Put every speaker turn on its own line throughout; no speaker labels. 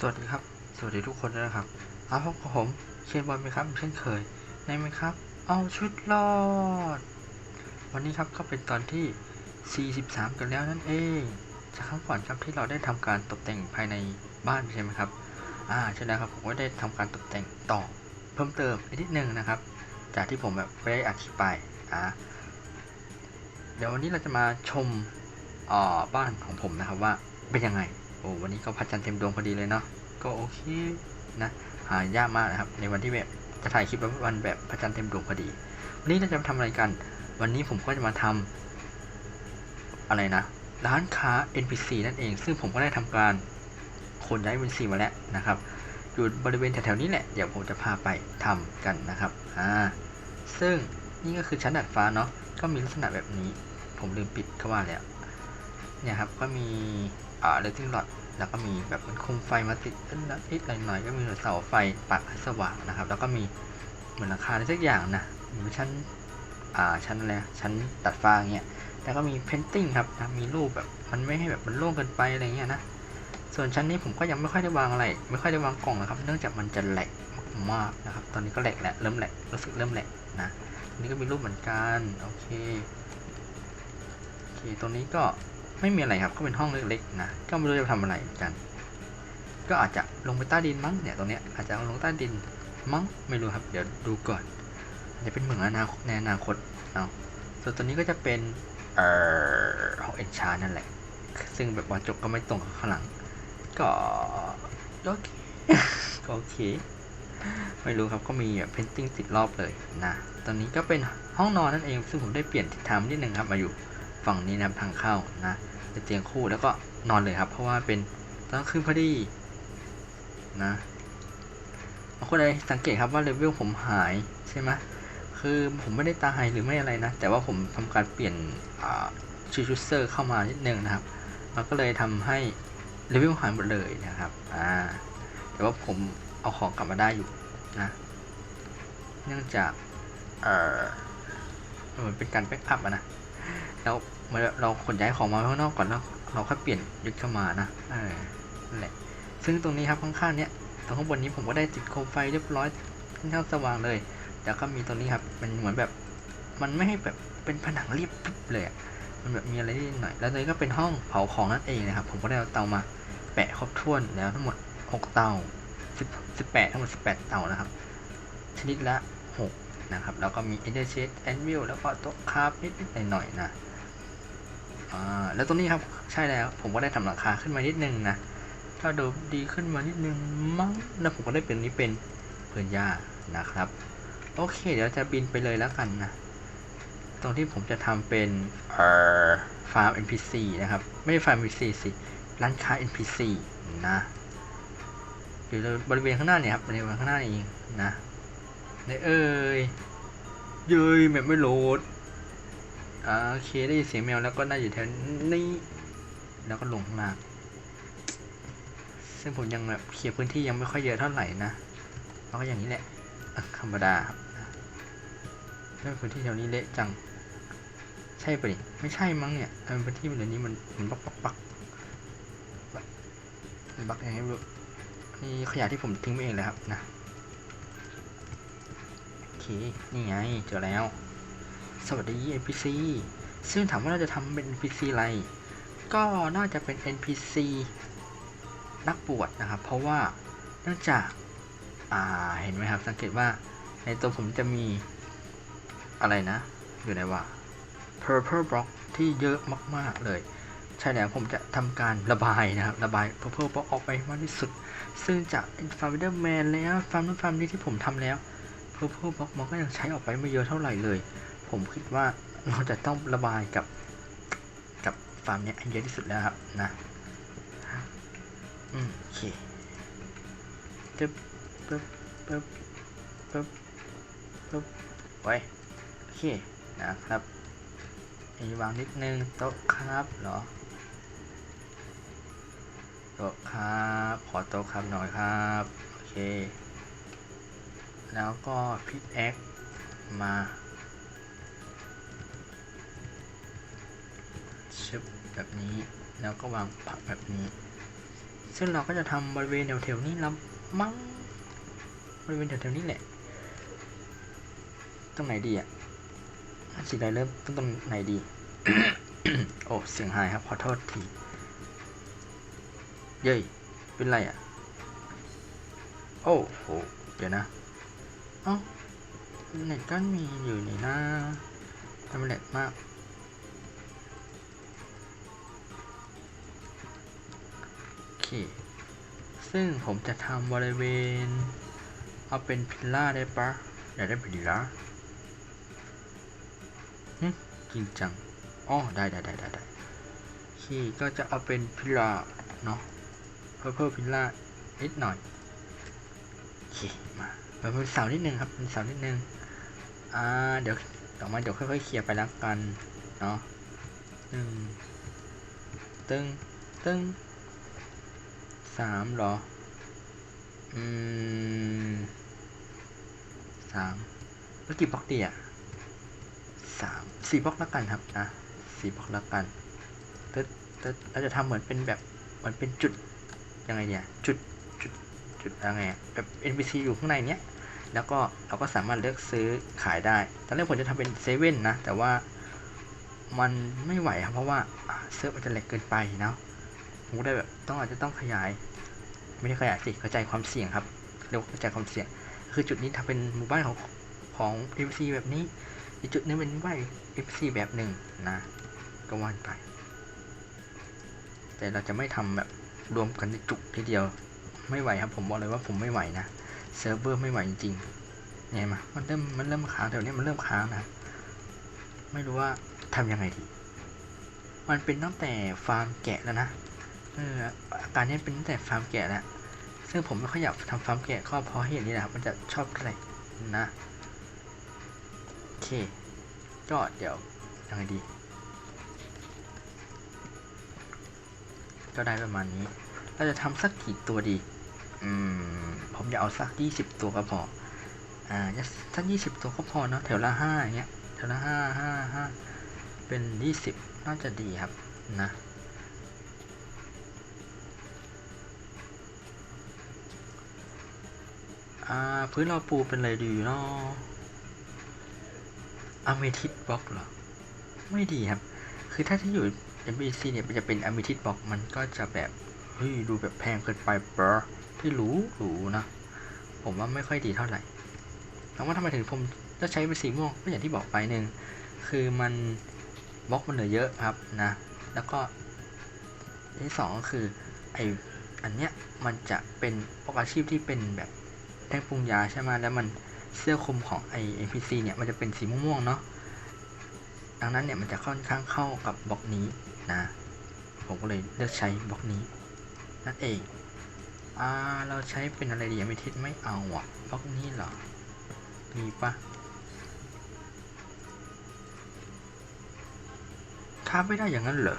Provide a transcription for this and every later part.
สวัสดีครับ สวัสดีทุกคนด้วยนะครับอาพบกับผมเชนบอลไหมครับ เช่นเคยในไหมครับ เอาชุดรอด วันนี้ครับก็เป็นตอนที่ 43 กันแล้วนั่นเอง จากครั้งก่อนครับที่เราได้ทำการตกแต่งภายในบ้านใช่ไหมครับ อ่าใช่แล้วครับผมก็ได้ทำการตกแต่งต่อเพิ่มเติมอีกนิดนึงนะครับ จากที่ผมแบบไม่ได้อธิบายอ่าเดี๋ยววันนี้เราจะมาชมอ่าบ้านของผมนะครับว่าเป็นยังไง โอ้วันนี้ก็พระจันทร์เต็มดวงพอดีเลยเนาะก็โอเคนะหายากมากนะครับในวันที่แบบจะถ่ายคลิปวันแบบพระจันทร์เต็มดวงพอดี วันนี้เราจะมาทำอะไรกัน วันนี้ผมก็จะมาทำอะไรนะ ร้านค้า NPC นั่นเอง ซึ่งผมก็ได้ทำการขนย้าย NPC มาแล้วนะครับอยู่บริเวณแถวๆนี้แหละเดี๋ยวผมจะพาไปทำกันนะครับอ่าซึ่งนี่ก็คือชั้นดัดฟ้าเนาะก็มีลักษณะแบบนี้ ผมลืมปิดเข้ามาแล้วเนี่ยครับก็มี เลติงหลอดแล้วก็มีแบบเป็นคมไฟมาติดนิดๆหน่อยๆก็มีเสาไฟปักให้สว่างนะครับ แล้วก็มีเหมือนราคาอะไรสักอย่างนะอยู่ชั้นอ่าชั้นอะไรชั้นตัดฟ้างเงี้ยแล้วก็มีเพนติ้งครับนะมีรูปแบบมันไม่ให้แบบมันโล่งเกินไปอะไรเงี้ยนะส่วนชั้นนี้ผมก็ยังไม่ค่อยได้วางอะไร ไม่ค่อยได้วางกล่องนะครับ เนื่องจากมันจะแหลกมากนะครับ ตอนนี้ก็แหลกแล้วเริ่มแหลกรู้สึกเริ่มแหลกนะนนี้ก็มีรูปเหมือนกันโอเคโอเคตรงนี้ก็ ไม่มีอะไรครับก็เป็นห้องเล็กๆนะก็ไม่รู้จะทำอะไรกัน ก็อาจจะลงไปใต้ดินมั้งเนี่ยตรงเนี้ยอาจจะลงใต้ดินมั้งไม่รู้ครับ เดี๋ยวดูก่อนอาจจะเป็นเหมืองอนาคตในอนาคตเอาส่วนตัวนี้ก็จะเป็นเอ่อห้องเอ็นชานั่นแหละ ซึ่งแบบบอลจบก็ไม่ตรงกับข้างหลัง ก็โอเคก็โอเคไม่รู้ครับก็มีแบบเพนติ้งติดรอบเลยนะตอนนี้ก็เป็นห้องนอนนั่นเอง ซึ่งผมได้เปลี่ยนทิศทางนิดนึงครับมาอยู่ ฝั่งนี้นะครับทางเข้านะเป็นเตียงคู่แล้วก็นอนเลยครับ เพราะว่าเป็นต้อนกลางคืนพอดีนะบางคนเลยสังเกตครับว่าเลเวลผมหายใช่ไหมคือผมไม่ได้ตาหายหรือไม่อะไรนะ แต่ว่าผมทำการเปลี่ยนชูชูเซอร์เข้ามานิดนึงนะครับ มันก็เลยทำให้เลเวลหายหมดเลยนะครับอ่าแต่ว่าผมเอาของกลับมาได้อยู่นะเนื่องจากเออเหมือนเป็นการแบ็กอัพอะนะแล้ว มื่อเราขนย้ายของมาข้างนอกก่อนแล้วเราค่อยเปลี่ยนยึดเข้ามานะเออนั่นแหละ ซึ่งตรงนี้ครับข้างๆเนี้ยตรงข้างบนนี้ผมก็ได้ติดโคมไฟเรียบร้อยค่อนข้างสว่างเลย แต่ก็มีตรงนี้ครับมันเหมือนแบบมันไม่ให้แบบเป็นผนังเรียบเลยมันแบบมีอะไรนิดหน่อย แล้วตรงนี้ก็เป็นห้องเผาของนั่นเองนะครับ ผมก็ได้เอาเตามาแปะครบถ้วนแล้วทั้งหมด 6 เตา10 18ทั้งหมด 18 เตานะครับ ชนิดละ 6 นะครับ แล้วก็มี e n d e r c h e t anvil แล้วก็โต๊ะคราฟนิดๆหน่อยๆนะ อ่าแล้วตรงนี้ครับใช่แล้ว ผมก็ได้ทำหลังคาขึ้นมานิดนึงนะถ้าดูดีขึ้นมานิดนึงมั้งแล้วผมก็ได้เป็นนี้เป็นพื้นหญ้านะครับ โอเค เดี๋ยวจะบินไปเลยแล้วกันนะตรงที่ผมจะทำเป็นเอ่อฟาร์ม NPC นะครับ ไม่ใช่ฟาร์ม NPC สิร้านค้า NPC นะอยู่บริเวณข้างหน้าเนี่ยครับบริเวณข้างหน้านี่เองนะในเอ้ยเย้ยแบบไม่โหลด โอเคได้ยินเสียงแมวแล้วก็น่าอยู่แถวนี้แล้วก็ลงข้าซึ่งผมยังแบบเคลียร์พื้นที่ยังไม่ค่อยเยอะเท่าไหร่นะแล้วก็อย่างนี้แหละธรรมดาครับเรื่องพื้นที่แถวนี้เละจัง ใช่ปะไม่ใช่มั้งเนี่ยพื้นที่มันเดี๋ยวนี้มันมันบักบักบักบักบักยังไงไม่รู้นี่ขยะที่ผมทิ้งไปเองเลยครับนะโอเคนี่ไงเจอแล้ว สวัสดี NPC ซึ่งถามว่าเราจะทำเป็น NPC อะไร ก็น่าจะเป็น NPC นักบวชนะครับ เพราะว่าเนื่องจากอ่าเห็นไหมครับ สังเกตว่าในตัวผมจะมีอะไรนะ อยู่ไหนวะ purple block ที่เยอะมาก ๆ เลย ใช่แล้วผมจะทำการระบายนะครับ ระบาย purple block ออกไปมากที่สุด ซึ่งจาก Spider Man แล้วฟาร์มนู้นฟาร์มนี้ที่ผมทำแล้ว purple block มันก็ยังใช้ออกไปไม่เยอะเท่าไหร่เลย ผมคิดว่าเราจะต้องระบายกับกับฟาร์มเนี้ยเยอะที่สุดแล้วครับนะอืมโอเคปึ๊บปึ๊บปึ๊บปึ๊บปึ๊บไว้โอเคนะครับมีวางนิดนึงโต๊ะครับเหรอโต๊ะครับขอโต๊ะครับหน่อยครับโอเค แล้วก็พิกแอคมา ชึบแบบนี้แล้วก็วางผักแบบนี้ ซึ่งเราก็จะทำบริเวณแถวๆนี้ละมั้งบริเวณแถวๆนี้แหละ ตรงไหนดีอะสีใดเริ่มต้นตรงไหนดี โอ้เสียงหายครับ ขอโทษทีเย้ยเป็นไรอะ โอ้โห เดี๋ยวนะเอ้าเน็ตก็มีอยู่นี่นะทำไมแหลกมาก เค ซึ่งผมจะทำบริเวณ เอาเป็นพิลล่าได้ปะอยากได้พิลล่าหึจริงจังอ๋อได้ได้ได้ได้ได้โอเคก็จะเอาเป็นพิลล่าเนาะเพิ่มเพิ่มพิลล่านิดหน่อยโอเคมาเป็นเสานิดนึงครับเป็นเสานิดนึงอ่าเดี๋ยวต่อมาเดี๋ยวค่อยๆเคลียร์ไปแล้วกันเนาะหนึ่งตึงตึง สามเหรอ อืมสามเมื่อกี่บล็อกดีอะสามสี่บล็อกแล้วกันครับนะสี่บล็อกแล้วกันตึ๊ดตึ๊ดเราจะทำเหมือนเป็นแบบเหมือนเป็นจุดยังไงเนี่ย จุดจุดจุดยังไงอะแบบ NPC อยู่ข้างในเนี้ยแล้วก็เราก็สามารถเลือกซื้อขายได้ ตอนแรกผมจะทำเป็นเซเว่นนะ แต่ว่ามันไม่ไหวครับ เพราะว่าเซิร์ฟมันจะแหลกเกินไปเนาะ ผมก็ได้แบบต้องอาจจะต้องขยาย ไม่ได้ขยายสิกระจายความเสี่ยงครับเรียกว่ากระจายความเสี่ยง คือจุดนี้ทำเป็นหมู่บ้านของของ MC แบบนี้อีกจุดนึงเป็นหมู่บ้าน MC แบบหนึ่งนะก็ว่านไป แต่เราจะไม่ทำแบบรวมกันในจุกทีเดียวไม่ไหวครับผมบอกเลยว่าผมไม่ไหวนะเซิร์ฟเวอร์ไม่ไหวจริงๆเนี่ยมามันเริ่มมันเริ่มค้างแถวเนี้ยมันเริ่มค้างนะไม่รู้ว่าทำยังไงดี มันเป็นตั้งแต่ฟาร์มแกะแล้วนะ เอออาการนี้เป็นตั้งแต่ฟาร์มแกะแล้วซึ่งผมไม่ค่อยอยากทำฟาร์มแกะก็เพราะเหตุนี้นะครับมันจะชอบอะไรนะโอเค ก็เดี๋ยวยังไงดี ก็ได้ประมาณนี้ เราจะทำสักกี่ตัวดี อืม ผมจะเอาสักยี่สิบตัวก็พอ อ่าสักยี่สิบตัวก็พอเนาะแถวละห้าอย่างเงี้ยแถวละห้าห้าห้าเป็นยี่สิบน่าจะดีครับนะ อ่า พื้นเราปูเป็นอะไรดีเนาะอะเมทิสบล็อกเหรอ ไม่ดีครับ คือถ้าที่อยู่ MBC เนี่ยมันจะเป็นอะเมทิสบล็อกมันก็จะแบบ เฮ้ย ดูแบบแพงเกินไปเบอร์ที่หรูหรูนะ ผมว่าไม่ค่อยดีเท่าไหร่แล้วว่าทำไมถึงผมจะใช้เป็นสีม่วงก็อย่างที่บอกไปหนึ่งคือมันบล็อกมันเหลือเยอะครับนะ แล้วก็ที่สองก็คือไออันเนี้ยมันจะเป็นบล็อกอาชีพที่เป็นแบบ แท่งปรุงยาใช่ไหมแล้วมันเสื้อคลุมของไอ NPC เนี่ยมันจะเป็นสีม่วงๆเนาะดังนั้นเนี่ยมันจะค่อนข้างเข้ากับบล็อกนี้นะผมก็เลยเลือกใช้บล็อกนี้นั่นเองอ่าเราใช้เป็นอะไรดีอะไม่ทิศไม่เอาอะบล็อกนี้เหรอมีปะท้าไม่ได้อย่างนั้นเหรอ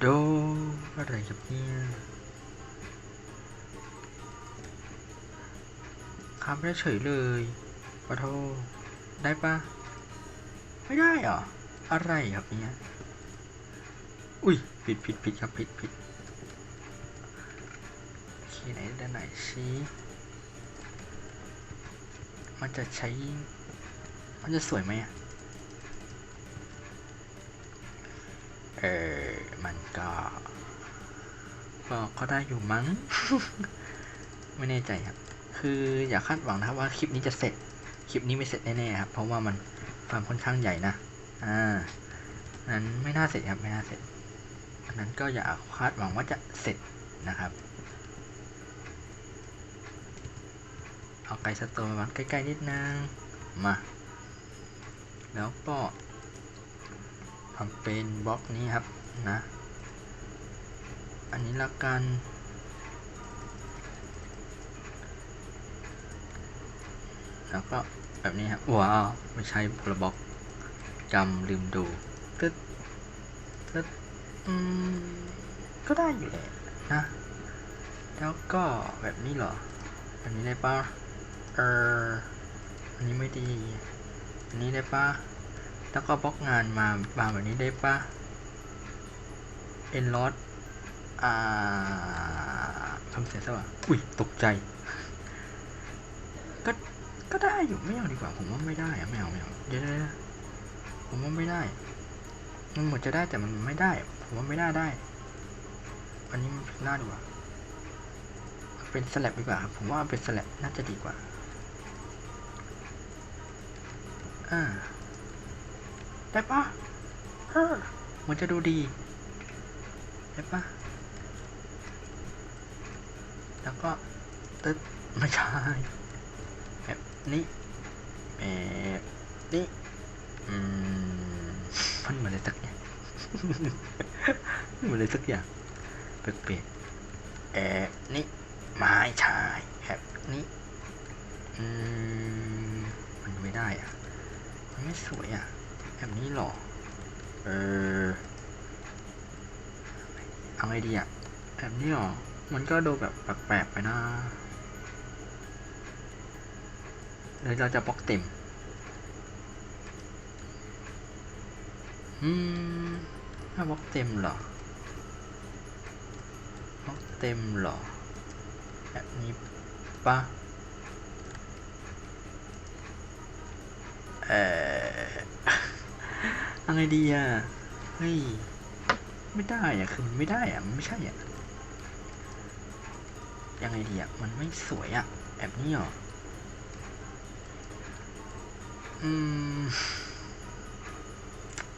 โดอะไรครับเนี่ย ค้าไม่ได้เฉยเลยขอโทษได้ปะไม่ได้เหรอ อะไรครับเนี่ยอุ้ย ผิดผิดผิดครับ ผิดผิดโอเคไหนด้านไหนชี้ มันจะใช้ มันจะสวยไหมอะ เออ มันก็ก็ก็ได้อยู่มั้ง ไม่แน่ใจครับ คืออย่าคาดหวังนะครับว่าคลิปนี้จะเสร็จ คลิปนี้ไม่เสร็จแน่ๆครับ เพราะว่ามันฟาร์มค่อนข้างใหญ่นะ อ่า นั้นไม่น่าเสร็จครับ ไม่น่าเสร็จอันนั้นก็อย่าคาดหวังว่าจะเสร็จนะครับ เอาไกลสตนมาวางใกล้ๆนิดนึง มา แล้วก็ทำเป็นบล็อกนี้ครับนะ อันนี้ละกัน แล้วก็แบบนี้ครับว้าวไม่ใช่พลบล็อกจำลืมดูตึ๊ดตึ๊ดอืมก็ได้อยู่แหละนะ แล้วก็แบบนี้เหรออันนี้ได้ปะเอออันนี้ไม่ดีอันนี้ได้ปะแล้วก็บล็อกงานมาบางแบบนี้ได้ปะเอ็นลอดอ่าทำเสียสละอุ้ยตกใจ ก็ได้อยู่ไม่เอาดีกว่า ผมว่าไม่ได้อะไม่เอาไม่เอาเดี๋ยวเดี๋ยวผมว่าไม่ได้ มันหมือนจะได้แต่มันไม่ได้ ผมว่าไม่ได้ได้ อันนี้มันหน้าดีกว่า เป็นสลับดีกว่าครับผมว่าเป็นสลับน่าจะดีกว่า อ่าได้ปะเออมันจะดูดีได้ปะแล้วก็ตึ๊ดไม่ใช่ นี้แบบนี้อืมมันเหมือนอะไรสักอย่างเหมือนอะไรสักอย่างเปลี่ยนๆแบบนี้ไม่ใช่แบบนี้อืมมันไม่ได้อะมันไม่สวยอะแบบนี้หรอเออเอาไงดีอะแบบนี้หรอมันก็ดูแบบแปลกๆไปนะ หรือเราจะบล็อกเต็มอืมถ้าบล็อกเต็มเหรอบล็อกเต็มเหรอ แบบนี้ปะเอออาไงดีอะ เฮ้ย ไม่ได้อะ คือมันไม่ได้อะ มันไม่ใช่อะ ยังไงดีอะ มันไม่สวยอะ แบบนี้หรอ อืม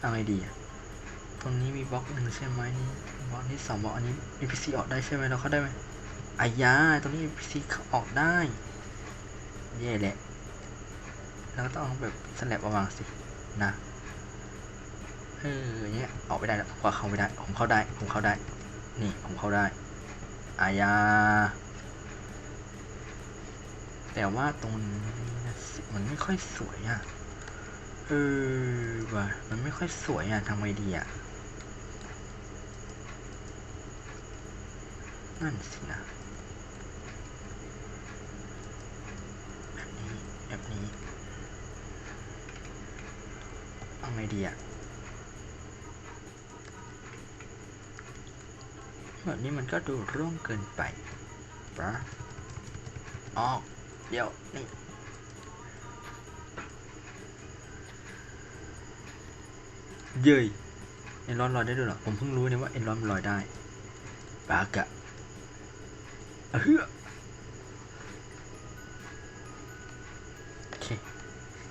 เอาไงดีอะตรงนี้มีบล็อกหนึ่งใช่ไหมนี่บล็อกที่สองบล็อกอันนี้ NPC ออกได้ใช่ไหมเราเข้าได้ไหมอายาตรงนี้ NPC เขาออกได้เย่แหละเราก็ต้องเอาแบบสแลบมาวางสินะเอออย่างเงี้ยออกไม่ได้แล้วผมว่าเข้าไม่ได้ ผมเข้าได้ ผมเข้าได้ นี่ผมเข้าได้อายา แต่ว่าตรงนี้ มันไม่ค่อยสวยอะ เออว่ะ มันไม่ค่อยสวยอะทำไงดีอะ นั่นสินะ แบบนี้ แบบนี้ เอาไงดีอะ แบบนี้มันก็ดูร่วงเกินไปปะออกเดี๋ยว นี่ เย้ยเอ็นร้อนลอยได้ด้วยเหรอ ผมเพิ่งรู้เนี่ยว่าเอ็นร้อนลอยได้ปากะอะเฮือโอเค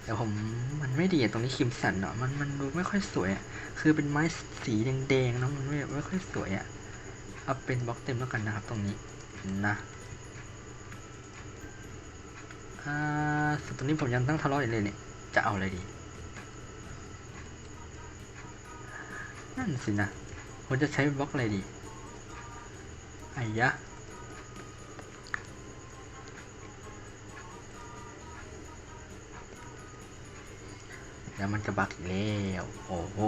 เดี๋ยวผมมันไม่ดีตรงนี้คิมสันเนาะมันมันดูไม่ค่อยสวยอะคือเป็นไม้สีแดงๆเนาะมันไม่ไม่ค่อยสวยอะเอาเป็นบล็อกเต็มแล้วกันนะครับตรงนี้นะอ่าส่วนตรงนี้ผมยังตั้งทะเลาะอยู่เลยเนี่ยจะเอาอะไรดี นั่นสินะผมจะใช้บล็อกอะไรดีไอ้ยะ แล้วมันจะบักอีกแล้ว โอ้โห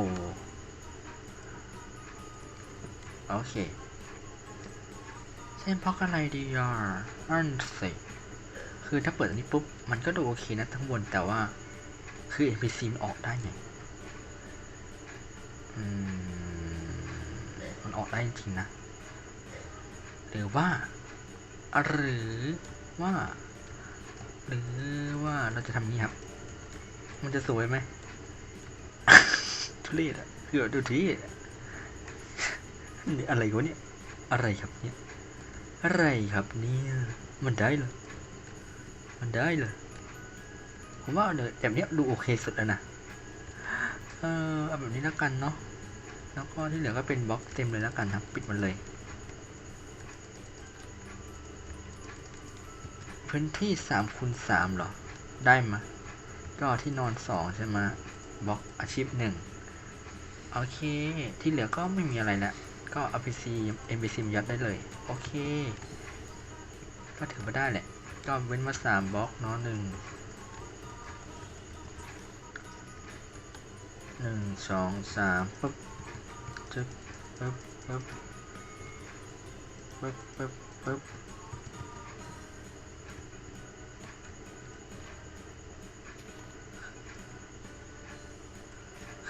โอเค เช่นบล็อกอะไรดีอะนั่นสิคือถ้าเปิดอันนี้ปุ๊บ มันก็ดูโอเคนะทั้งบนแต่ว่าคือ NPC มันออกได้ไง มันออกได้จริงนะ หรือว่า หรือว่า หรือว่าเราจะทำนี้ครับ มันจะสวยไหมทุเรศอะคือดูทีอะนี่อะไรวะเนี่ย อะไรครับเนี่ย อะไรครับเนี่ย มันได้เหรอ มันได้เหรอ ผมว่าเดี๋ยวแบบนี้ดูโอเคสุดแล้วนะ ออเอาแบบนี้แล้วกันเนาะแล้วก็ที่เหลือก็เป็นบล็อกเต็มเลยแล้วกันครับ ปิดมันเลย พื้นที่สามคูณสามเหรอ ได้มาก็ที่นอนสองใช่ไหมบล็อกอาชีพหนึ่งโอเค ที่เหลือก็ไม่มีอะไรแล้วก็เอา PC NPC มยัดได้เลย โอเค ก็ถือว่าได้แหละ ก็เว้นมาสามบล็อกเนาะหนึ่ง หนึ่งสองสามปึ๊บจึ๊บปึ๊บปึ๊บปึ๊บปึ๊บปึ๊บ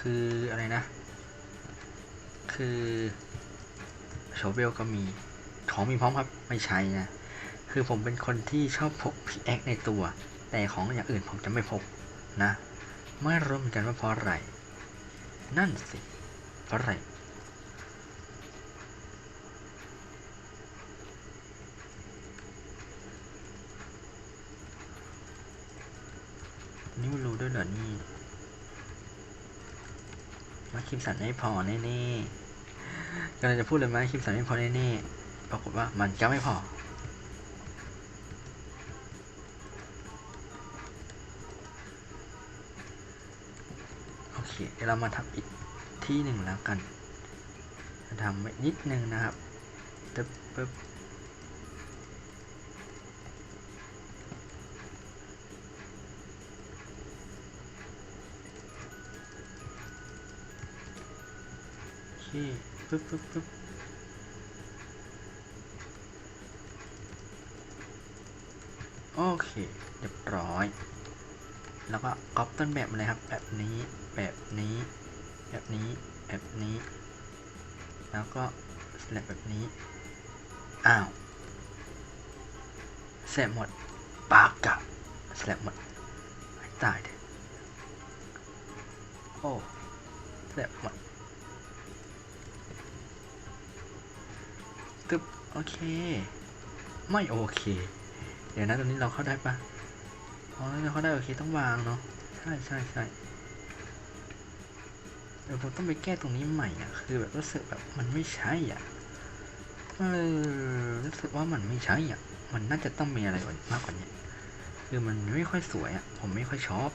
คืออะไรนะ คือโชเวลก็มีของมีพร้อมครับไม่ใช่นะคือผมเป็นคนที่ชอบพกพิกแอคในตัว แต่ของอย่างอื่นผมจะไม่พกนะ ไม่รู้เหมือนกันว่าเพราะอะไร นั่นสิราะอะไรนี่ไม่รู้ด้วยเหรอนี่มาคิมสันไม่พอแน่ๆกำลังจะพูดเลยไหมคิมสันไม่พอแน่ๆปรากฏว่ามันก็ไม่พอ เคเดี๋ยวเรามาทำอีกที่หนึ่งแล้วกันทำไว้นิดนึงนะครับตึ๊บปึ๊บโอเคปึ๊บปึ๊บปึ๊บโอเค เรียบร้อย แล้วก็ก๊อปต้นแบบมาเลยครับ แบบนี้ แบบนี้ แบบนี้แบบนี้ แล้วก็สลับแบบนี้ อ้าวเสร็จหมดปากกับสลับหมดตายเถอะโอ้สลับหมดตึ๊บโอเค ไม่โอเค เดี๋ยวนะตอนนี้เราเข้าได้ปะอ๋อแล้วเขาได้โอเคต้องวางเนาะใช่ใช่ใช่ เดี๋ยวผมต้องไปแก้ตรงนี้ใหม่อะ คือแบบรู้สึกแบบมันไม่ใช่อะเออรู้สึกว่ามันไม่ใช่อะ มันน่าจะต้องมีอะไรกว่ามากกว่านี้คือมันไม่ค่อยสวยอะ ผมไม่ค่อยชอบ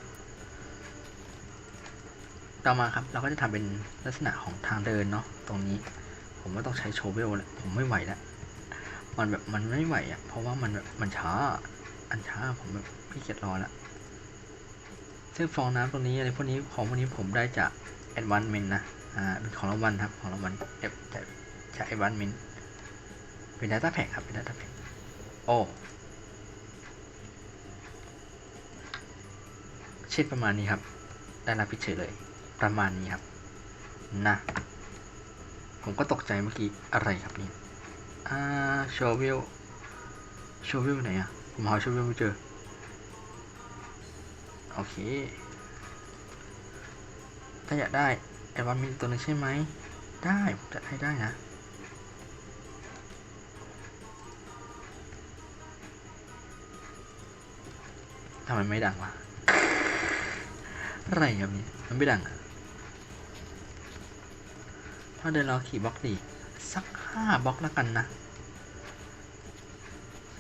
ต่อมาครับ เราก็จะทำเป็นลักษณะของทางเดินเนาะ ตรงนี้ ผมว่าต้องใช้โชเวลแล้วผมไม่ไหวแล้ว มันแบบมันไม่ไหวอะ เพราะว่ามันแบบมันช้า อันช้าผมแบบพี่เกียจรอแล้วซึ่งฟองน้ำตรงนี้อะไรพวกนี้ของพวกนี้ผมได้จาก Advancement นะ อ่า เป็นของรางวัลครับ ของรางวัลเอฟจากจาก Advancement เป็น Data Pack ครับ เป็น Data Pack โอ้เช่นประมาณนี้ครับ ได้รับพิเฉยเลย ประมาณนี้ครับ นะ ผมก็ตกใจเมื่อกี้ อะไรครับนี่ อ่าโชเวลโชเวลไหนอะผมหาโชเวลไม่เจอ โอเค ถ้าอยากได้ไอวอนมินตัวนึงใช่ไหม ได้ผมจะให้ได้นะทำไมไม่ดังวะอะไรครับนี่มันไม่ดังอะถ้าเดินรอขี่บล็อกดีสักห้าบล็อกแล้วกันนะ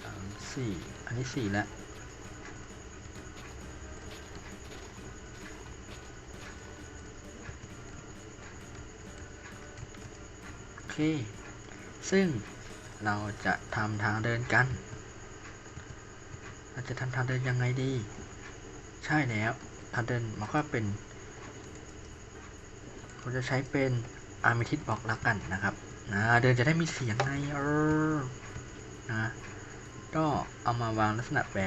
สามสี่อันนี้สี่แล้ว โอเคซึ่งเราจะทำทางเดินกัน เราจะทำทางเดินยังไงดี ใช่แล้วทางเดินมันก็เป็นผมจะใช้เป็นอาร์มิทิสบอกล้วกันนะครับนะเดินจะได้มีเสียงไงเออนะก็เอามาวางลักษณะแบ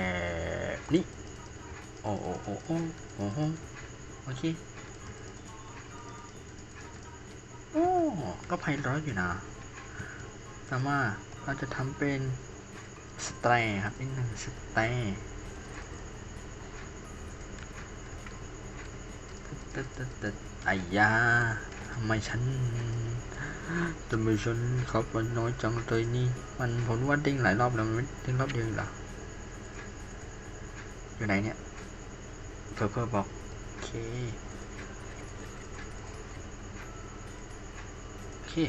บนี้ โอ้โอ้โอ้โอ้โอ้โหโอเค โอ้ ก็ไพเราะอยู่นะแต่ว่าเราจะทำเป็นสแตร์ครับนิดหนึ่งสแตร์ตึ๊ดตึ๊ดตึ๊ดไอ้ยาทำไมฉันทำไมฉันขับมันน้อยจังเลยนี่ มันผมว่าเด้งหลายรอบแล้วมันไม่เด้งรอบเดียวเหรออยู่ไหนเนี่ยเพอร์เพอร์บอกโอเค อเค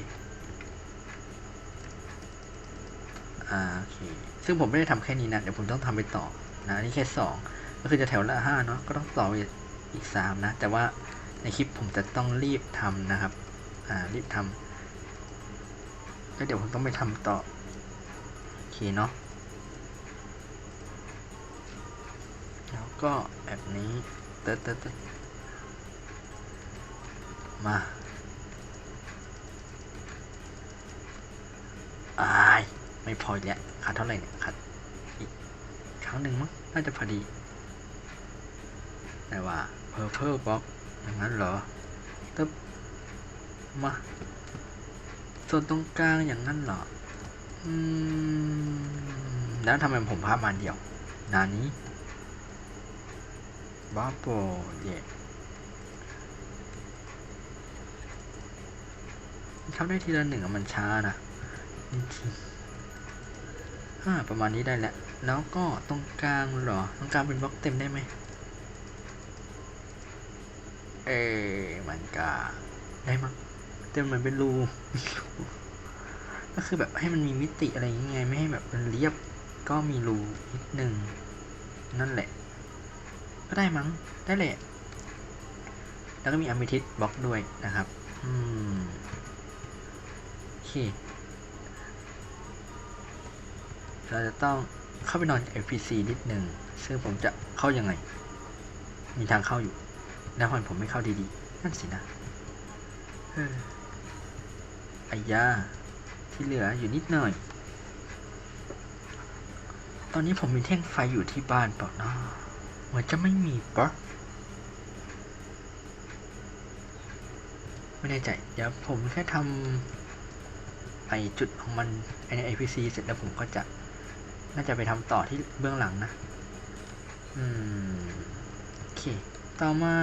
อ่าโอเค ซึ่งผมไม่ได้ทำแค่นี้นะ เดี๋ยวผมต้องทำไปต่อนะนี่แค่สองก็คือจะแถวละห้าเนาะก็ต้องต่ออีกอีกสามนะ แต่ว่าในคลิปผมจะต้องรีบทำนะครับ อ่ารีบทำแล้วเดี๋ยวผมต้องไปทำต่อโอเคเนาะแล้วก็แบบนี้เติร์ดเติร์ดเติร์ดมา อาย ไม่พออีกแล้วขาดเท่าไหร่เนี่ยขาดอีกครั้งหนึ่งมั้งน่าจะพอดี แต่ว่า purple box อย่างนั้นเหรอตึ๊บมาส่วนตรงกลางอย่างนั้นเหรออืมแล้วทำไมผมภาพมาเดียวนานี้บ้าโปเย่ทำได้ทีละหนึ่งมันช้านะจริง อ่าประมาณนี้ได้แล้วแล้วก็ตรงกลางหรอ ตรงกลางเป็นบล็อกเต็มได้ไหม เอ๊ะมันก็ได้มั้งเต็มเหมือนเป็นรู ก็คือแบบให้มันมีมิติอะไรย่างเงี้ยไม่ให้แบบมันเรียบ ก็มีรูนิดหนึ่งนั่นแหละ ก็ได้มั้ง ได้แหละ แล้วก็มีอมิทิสบล็อกด้วยนะครับ อืม โอเค เราจะต้องเข้าไปนอน FPC นิดหนึ่ง ซึ่งผมจะเข้ายังไง มีทางเข้าอยู่แล้วมันผมไม่เข้าดีๆ นั่นสินะออไอ้ยา ที่เหลืออยู่นิดหน่อย ตอนนี้ผมมีแท่งไฟอยู่ที่บ้านเปล่านะเหมือนจะไม่มีปะไม่แน่ใจ เดี๋ยวผมแค่ทำไอจุดของมันไอใน APC เสร็จแล้วผมก็จะ น่าจะไปทำต่อที่เบื้องหลังนะ อืม โอเค ต่อมา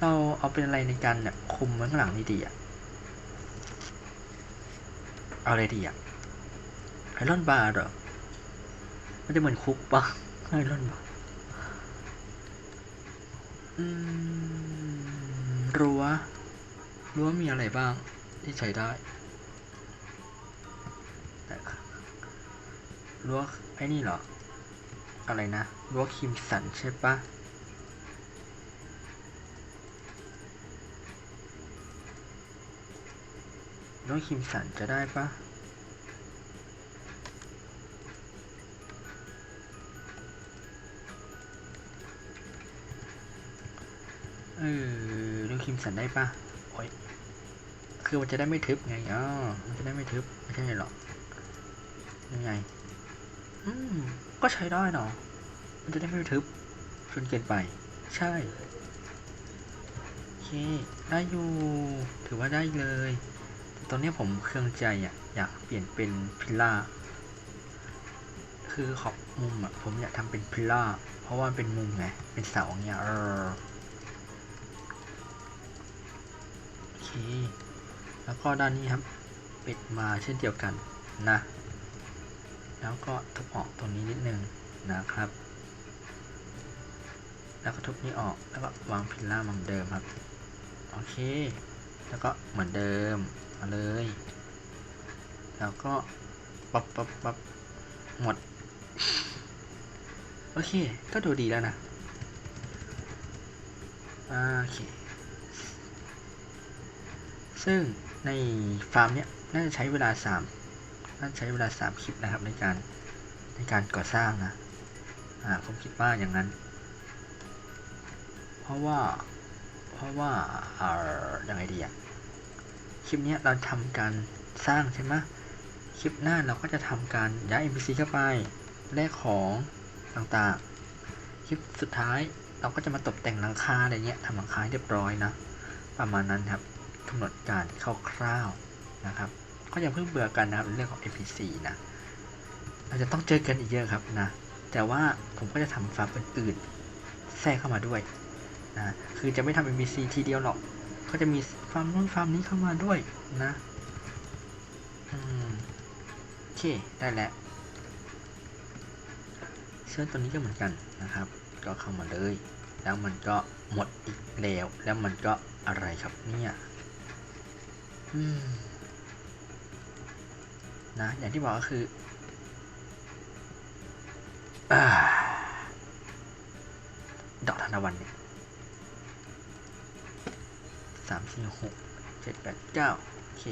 เราเอาเป็นอะไรในการเนี่ยคุมเบื้องหลังนี่ดีอะเอาอะไรดีอะไอรอนบาร์เหรอ มันจะเหมือนคุกปะไอรอนบาร์อืมรั้วรั้วมีอะไรบ้างที่ใช้ได้ รั้วไอ้นี่เหรอ อะไรนะรั้วคิมสันใช่ปะรั้วคิมสันจะได้ปะเออดูคิมสันได้ปะโอ้ยคือมันจะได้ไม่ทึบไงอ๋อมันจะได้ไม่ทึบ ไม่ใช่หรอกยังไง อืม ก็ใช้ได้เนาะมันจะได้ไม่ทึบจนเกินไป ใช่ โอเค ได้อยู่ ถือว่าได้เลย ตอนนี้ผมเครื่องใจอะ อยากเปลี่ยนเป็นพิล่า คือขอบมุมอะ ผมอยากทำเป็นพิล่า เพราะว่าเป็นมุมไง เป็นเสาเงี้ย เออ โอเค แล้วก็ด้านนี้ครับ ปิดมาเช่นเดียวกันนะ แล้วก็ทุบออกตรงนี้นิดนึงนะครับ แล้วก็ทุบนี้ออกแล้วก็วางพิลล่าเหมือนเดิมครับ โอเค แล้วก็เหมือนเดิมมาเลย แล้วก็ปับปับปับหมด โอเค ก็ดูดีแล้วนะ โอเค ซึ่งในฟาร์มเนี้ยน่าจะใช้เวลา สามน่าจะใช้เวลาสามคลิปนะครับในการในการก่อสร้างนะอ่าผมคิดว่าอย่างนั้น เพราะว่าเพราะว่าอ่อยังไงดีอะคลิปนี้เราทำการสร้างใช่ไหมคลิปหน้าเราก็จะทำการย้าย NPC เข้าไปแลกของต่างๆ คลิปสุดท้ายเราก็จะมาตกแต่งหลังคาอะไรเงี้ยทำหลังคาเรียบร้อยนะ ประมาณนั้นครับกำหนดการคร่าวๆนะครับ ก็อย่าเพิ่งเบื่อกันนะครับเรื่องของ NPC นะเราจะต้องเจอกันอีกเยอะครับนะแต่ว่าผมก็จะทำฟาร์มอื่นๆแทรกเข้ามาด้วยนะคือจะไม่ทำ NPC ทีเดียวหรอก ก็จะมีฟาร์มนู้นฟาร์มนี้เข้ามาด้วยนะอืมโอเคได้แล้วเสื้อตัวนี้ก็เหมือนกันนะครับ ก็เข้ามาเลย แล้วมันก็หมดอีกแล้ว แล้วมันก็อะไรครับเนี่ย อืม นะอย่างที่บอกก็คือดอกทานวันเนี่ยสามสี่หกเจ็ดแปดเก้าโอเค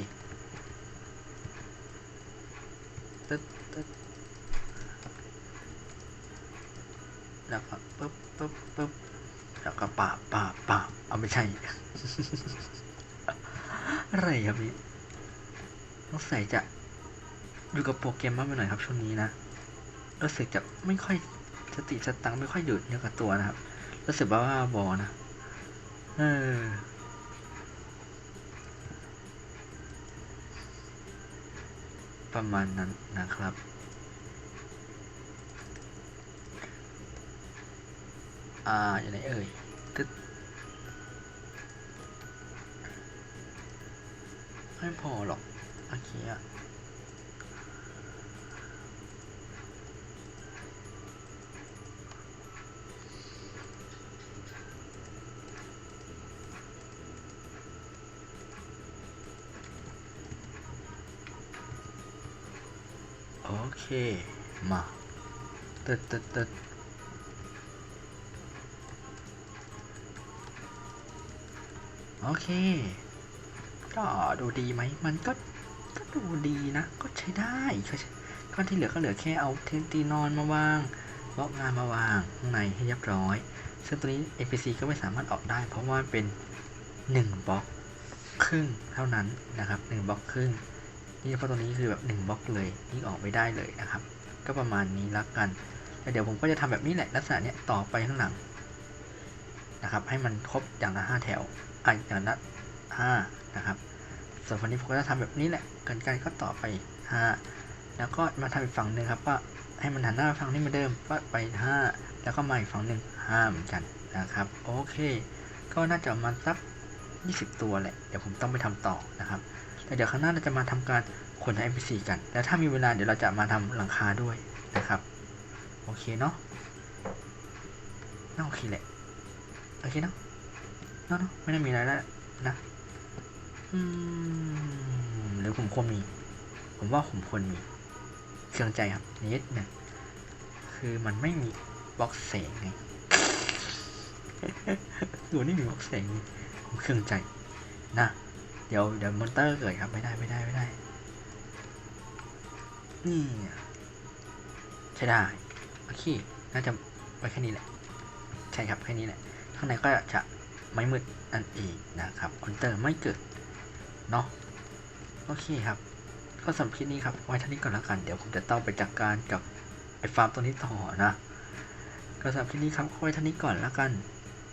ตึ๊ดตึ๊ดแล้วก็ปึ๊บปึ๊บปึ๊บแล้วก็ปาบปาบปาเอาไม่ใช่ อะไรครับนี่ต้องใส่จะ อยู่กับโปรแกรมมากไปหน่อยครับช่วงนี้นะรู้สึกจะไม่ค่อยสติสตังค์ไม่ค่อยหยุดเยอะกับตัวนะครับรู้สึกว่าว่าบอนะเออประมาณนั้นนะครับ อ่าอยู่ไหนเอ่ยตึ๊ดไม่พอหรอกโอเคอะโอ เค มาตึ๊ดตึ๊ดตึ๊ดโอเค ก็ดูดีไหม มันก็ ก็ดูดีนะ ก็ใช้ได้ก็ก็ที่เหลือก็เหลือแค่เอาเทนตีนอนมาวางบล็อกงานมาวางข้างในให้เรียบร้อย ซึ่งตัวนี้ NPC ก็ไม่สามารถออกได้ เพราะว่ามันเป็น1บล็อกครึ่งเท่านั้นนะครับ1บล็อกครึ่ง นี่เพราะตัวนี้คือแบบ1บล็อกเลยนี่ออกไม่ได้เลยนะครับ ก็ประมาณนี้ละกันแล้วเดี๋ยวผมก็จะทำแบบนี้แหละลักษณะเนี้ยต่อไปข้างหลังนะครับให้มันครบอย่างละห้าแถวอะอย่างละห้านะครับส่วนฝั่งนี้ผมก็จะทำแบบนี้แหละกันไกลก็ต่อไปห้าแล้วก็มาทำอีกฝั่งหนึ่งครับว่าให้มันหันหน้าไปฝั่งนี้เหมือนเดิมก็ไปห้าแล้วก็มาอีกฝั่งหนึ่งห้าเหมือนกันนะครับโอเค ก็น่าจะประมาณสัก 20 ตัวแหละเดี๋ยวผมต้องไปทำต่อนะครับ แต่เดี๋ยวข้างหน้าเราจะมาทำการขน NPC กัน แล้วถ้ามีเวลาเดี๋ยวเราจะมาทำหลังคาด้วยนะครับ โอเคเนาะน่าโอเคแหละ โอเคเนาะเนาะเนาะไม่ได้มีอะไรแล้วนะอืมหรือผมควรมี ผมว่าผมควรมีเครื่องใจครับนิดหนึ่งคือมันไม่มีบล็อกแสงไงคือมันไม่มีบล็อกแสงผมเครื่องใจนะ เดี๋ยวเดี๋ยวมอนเตอร์เกิดครับไม่ได้ไม่ได้ไม่ได้ นี่ใช่ได้โอเคน่าจะไว้แค่นี้แหละใช่ครับแค่นี้แหละข้างในก็จะไม่มืดนั่นเองนะครับคอนเตอร์ไม่เกิดเนาะโอเคครับ ก็สำหรับคลิปนี้ครับไว้เท่านี้ก่อนแล้วกันเดี๋ยวผมจะต้องไปจัดกการกับไอ้ฟาร์มตัวนี้ต่อนะก็สำหรับคลิปนี้ครับไว้เท่านี้ก่อนแล้วกัน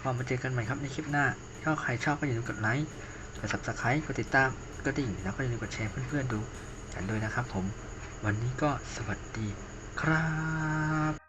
พอมาเจอกันใหม่ครับในคลิปหน้าถ้าใครชอบก็อย่าลืมกดไลค์ กด subscribe กดติดตามกดดิ่งแล้วก็อย่าลืมกดแชร์เพื่อนๆดูกันด้วยนะครับผม วันนี้ก็สวัสดีครับ